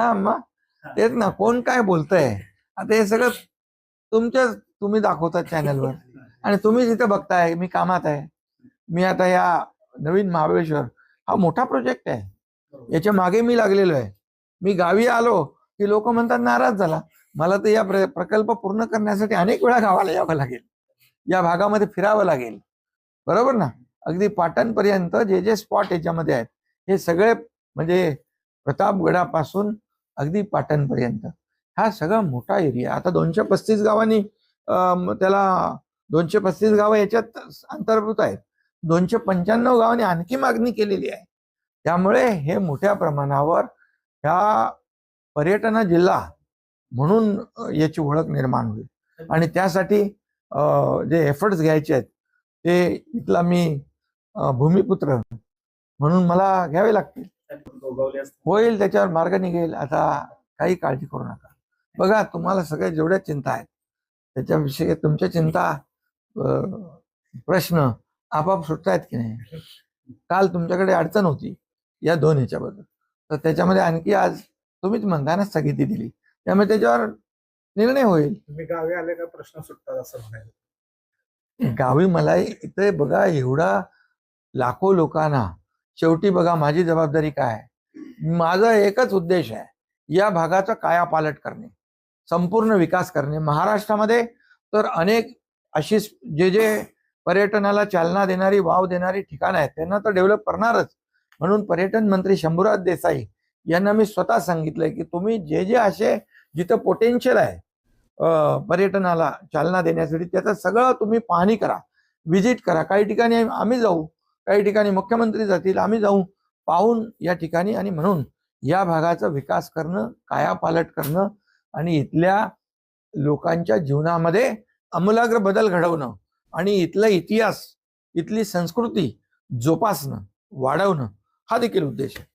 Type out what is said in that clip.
हा मग? तेच ना कोण काय बोलतंय? आता हे सगळं तुमच्याच तुम्ही दाखवतात चॅनलवर आणि तुम्ही जिथे बघताय मी कामात आहे. मी आता या नवीन महाबळेश्वर हा मोठा प्रोजेक्ट आहे. याच्या मागे मी लागलेलो आहे. मी गावी आलो की लोक म्हणतात नाराज झाला. मला तर या प्र- प्रकल्प पूर्ण करण्यासाठी अनेक वेळा गावाला यावं लागेल. या भागामध्ये फिरावं लागेल. बरोबर ना? अगदी पाटणपर्यंत जे जे स्पॉट याच्यामध्ये आहेत हे सगळे म्हणजे प्रतापगडापासून अगदी पाटणपर्यंत. हा सगळा मोठा एरिया आता दोनशे पस्तीस गावांनी त्याला दोनशे पस्तीस गावं याच्यात अंतर्भूत आहेत. दोनशे पंच्याण्णव गावांनी आणखी मागणी केलेली आहे. त्यामुळे हे मोठ्या प्रमाणावर ह्या पर्यटन जिल्हा म्हणून याची ओळख निर्माण होईल. आणि त्यासाठी जे एफर्ट्स घ्यायचे आहेत ते इथला मी भूमिपुत्र म्हणून मला घ्यावे लागतील. होईल त्याच्यावर मार्ग निघेल. आता काही काळजी करू नका. बघा तुम्हाला सगळ्या जेवढ्या चिंता आहेत त्याच्याविषयी तुमच्या चिंता प्रश्न आपाप सुटतायत की नाही? काल तुमच्याकडे अडचण होती या दोन ह्याच्याबद्दल तर त्याच्यामध्ये आणखी आज तुम्हीच म्हणता ना स्थगिती दिली. त्यामुळे त्याच्यावर निर्णय होईल. तुम्ही गावी आले का प्रश्न सुटतात असं म्हणायचं. गावी मला इथे बघा एवढा लाखो लोकांना शेवटी बघा माझी जबाबदारी काय आहे? माझा एकच उद्देश आहे या भागाचा कायापालट करणे संपूर्ण विकास करणे. महाराष्ट्रामध्ये तर अनेक अशी जे जे पर्यटनाला चालना देणारी वाव देणारी ठिकाणं आहेत त्यांना तर डेव्हलप करणारच. म्हणून पर्यटन मंत्री शंभूराज देसाई यांना मी स्वतः सांगितलंय की तुम्ही जे जे असे जिथं पोटेन्शियल आहे पर्यटनाला चालना देण्यासाठी त्याचं सगळं तुम्ही पाहणी करा व्हिजिट करा. काही ठिकाणी आम्ही जाऊ काही ठिकाणी मुख्यमंत्री जातील आम्ही जाऊ. पाहून या ठिकाणी आणि म्हणून या भागाचा विकास करणं कायापालट करणं आणि इथल्या लोकांच्या जीवनामध्ये अमूलाग्र बदल घडवणं आणि इथला इतिहास इथली संस्कृती जोपासणं वाढवणं हा देखील उद्देश आहे.